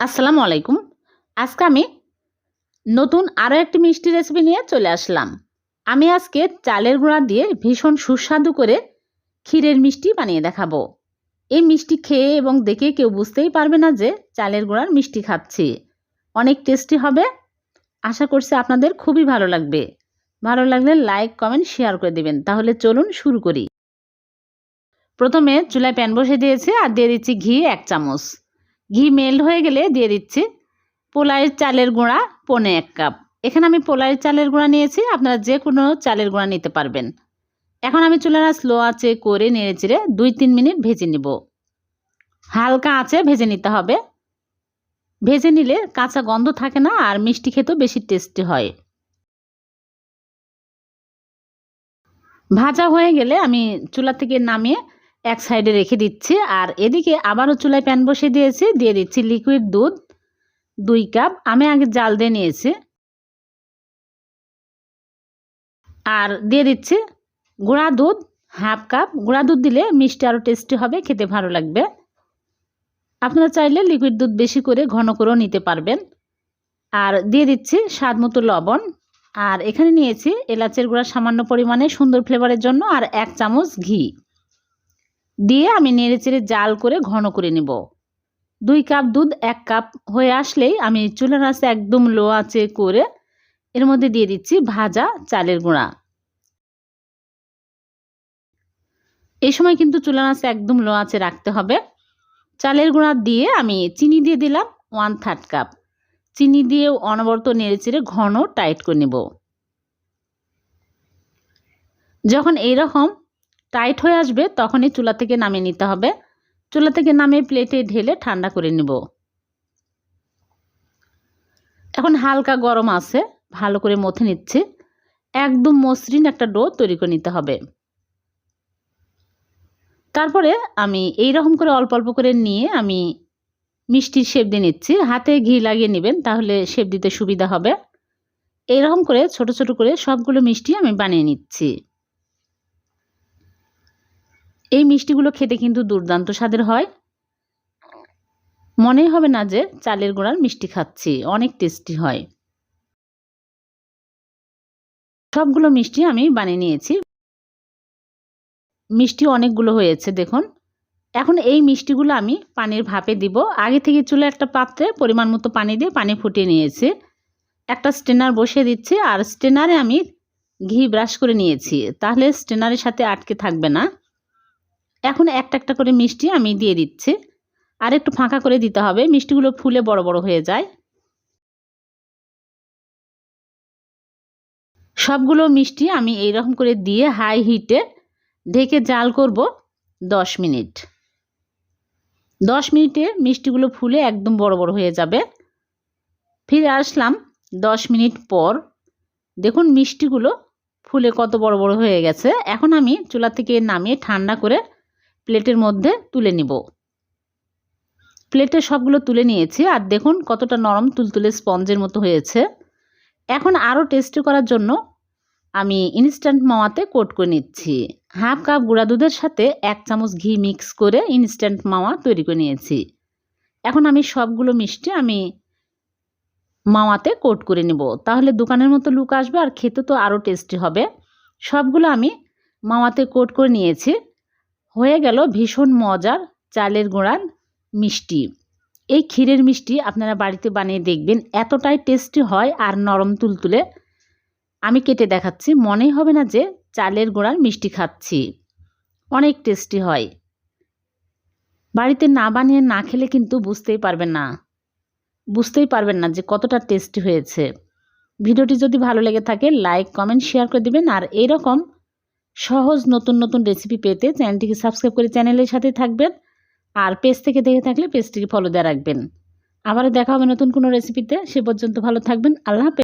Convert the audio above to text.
আসসালামু আলাইকুম। আজকে আমি নতুন আরও একটি মিষ্টি রেসিপি নিয়ে চলে আসলাম। আমি আজকে চালের গুঁড়া দিয়ে ভীষণ সুস্বাদু করে ক্ষীরের মিষ্টি বানিয়ে দেখাবো। এই মিষ্টি খেয়ে এবং দেখে কেউ বুঝতেই পারবে না যে চালের গুঁড়ার মিষ্টি খাচ্ছি। অনেক টেস্টি হবে। আশা করছি আপনাদের খুবই ভালো লাগবে। ভালো লাগলে লাইক কমেন্ট শেয়ার করে দেবেন। তাহলে চলুন শুরু করি। প্রথমে চুলায় প্যান বসে দিয়েছি আর দিয়ে দিচ্ছি ঘি এক চামচ। ঘি মেল্ট হয়ে গেলে দিয়ে দিচ্ছি। পোলাইয়ের চালের গুঁড়া পনে এক কাপ। এখানে আমি পোলাইয়ের চালের গুঁড়া নিয়েছি, আপনারা যে কোনো চালের গুঁড়া নিতে পারবেন। এখন আমি চুলাটা স্লো আঁচে করে নেড়ে চেড়ে দুই তিন মিনিট ভেজে নিব। হালকা আঁচে ভেজে নিতে হবে। ভেজে নিলে কাঁচা গন্ধ থাকে না আর মিষ্টি খেতেও বেশি টেস্টি হয়। ভাজা হয়ে গেলে আমি চুলা থেকে নামিয়ে এক সাইডে রেখে দিচ্ছি, আর এদিকে আবারও চুলায় প্যান বসিয়ে দিয়েছি, দিয়ে দিচ্ছি লিকুইড দুধ, দুই কাপ আমি আগে জাল দিয়ে নিয়েছি। আর দিয়ে দিচ্ছি গুঁড়া দুধ হাফ কাপ গুঁড়া দুধ দিলে মিষ্টি আরও টেস্টি হবে, খেতে ভালো লাগবে। আপনারা চাইলে লিকুইড দুধ বেশি করে, ঘন করেও নিতে পারবেন। আর দিয়ে দিচ্ছি স্বাদ মতো লবণ, আর এখানে নিয়েছি এলাচের গুঁড়া সামান্য পরিমাণে সুন্দর ফ্লেভারের জন্য, আর এক চামচ ঘি। দিয়ে আমি নেড়ে চেড়ে জাল করে ঘন করে নেব। দুই কাপ দুধ, এক কাপ হয়ে আসলেই আমি চুলার আঁচে একদম লো আঁচে করে এর মধ্যে দিয়ে দিচ্ছি ভাজা চালের গুঁড়া। এই সময় কিন্তু চুলার আঁচে একদম লো আঁচে রাখতে হবে। চালের গুঁড়া দিয়ে আমি চিনি দিয়ে দিলাম ওয়ান থার্ড কাপ চিনি দিয়ে অনবরত নেড়ে চেড়ে ঘন টাইট করে নেব। যখন এইরকম টাইট হয়ে আসবে, তখনই চুলা থেকে নামিয়ে নিতে হবে। চুলা থেকে নামিয়ে প্লেটে ঢেলে ঠান্ডা করে নেব। এখন হালকা গরম আছে, ভালো করে মথে নিচ্ছে। একদম মসৃণ একটা ডো তৈরি করে নিতে হবে। তারপরে আমি এই রকম করে অল্প অল্প করে নিয়ে আমি মিষ্টির শেপ দিয়ে নিচ্ছি। হাতে ঘি লাগিয়ে নেবেন, তাহলে শেপ দিতে সুবিধা হবে। এইরকম করে ছোট ছোট করে সবগুলো মিষ্টি আমি বানিয়ে নিচ্ছি। এই মিষ্টিগুলো খেতে কিন্তু দুর্দান্ত স্বাদের হয়। মনেই হবে না যে চালের গোড়ার মিষ্টি খাচ্ছি, অনেক টেস্টি হয়। সবগুলো মিষ্টি আমি বানিয়ে নিয়েছি। মিষ্টি অনেকগুলো হয়েছে, দেখুন। এখন এই মিষ্টিগুলো আমি পানির ভাপে দিব। আগে থেকে চুলে একটা পাত্রে পরিমাণ মতো পানি দিয়ে পানি ফুটিয়ে নিয়েছি। একটা স্টেনার বসিয়ে দিচ্ছি আর স্টেনারে আমি ঘি ব্রাশ করে নিয়েছি। তাহলে স্টেনারের সাথে আটকে থাকবে না। এখন একটা একটা করে মিষ্টি আমি দিয়ে দিচ্ছি। আর একটু ফাঁকা করে দিতে হবে, মিষ্টিগুলো ফুলে বড় বড় হয়ে যায়। সবগুলো মিষ্টি আমি এই রকম করে দিয়ে হাই হিটে ঢেকে জাল করব দশ মিনিট। দশ মিনিটে মিষ্টিগুলো ফুলে একদম বড় বড় হয়ে যাবে। ফিরে আসলাম দশ মিনিট পর। দেখুন মিষ্টিগুলো ফুলে কত বড় বড় হয়ে গেছে। এখন আমি চুলা থেকে নামিয়ে ঠান্ডা করে প্লেটের মধ্যে তুলে নিব। প্লেটে সবগুলো তুলে নিয়েছি আর দেখুন কতটা নরম তুলতুলে স্পঞ্জের মতো হয়েছে। এখন আরও টেস্টি করার জন্য আমি ইনস্ট্যান্ট মাওয়াতে কোট করে নিচ্ছি। হাফ কাপ গুঁড়া দুধের সাথে এক চামচ ঘি মিক্স করে ইনস্ট্যান্ট মাওয়া তৈরি করে নিয়েছি। এখন আমি সবগুলো মিষ্টি আমি মাওয়াতে কোট করে নেব। তাহলে দোকানের মতো লুক আসবে আর খেতে তো আরও টেস্টি হবে। সবগুলো আমি মাওয়াতে কোট করে নিয়েছি। হয়ে গেল ভীষণ মজার চালের গুঁড়ার মিষ্টি। এই ক্ষীরের মিষ্টি আপনারা বাড়িতে বানিয়ে দেখবেন, এতটাই টেস্টি হয় আর নরম তুলতুলে। আমি কেটে দেখাচ্ছি, মনেই হবে না যে চালের গোড়ার মিষ্টি খাচ্ছি। অনেক টেস্টি হয়। বাড়িতে না বানিয়ে না খেলে কিন্তু বুঝতেই পারবেন না। বুঝতেই পারবেন না যে কতটা টেস্টি হয়েছে। ভিডিওটি যদি ভালো লেগে থাকে লাইক কমেন্ট শেয়ার করে দিবেন আর এইরকম সহজ নতুন নতুন রেসিপি পেতে চ্যানেলটিকে সাবস্ক্রাইব করে চ্যানেলের সাথে থাকবেন আর পেজ থেকে দেখে থাকলে পেজটিকে ফলো দেওয়া রাখবেন। আবারও দেখা হবে নতুন কোনো রেসিপিতে সে পর্যন্ত ভালো থাকবেন। আল্লাহ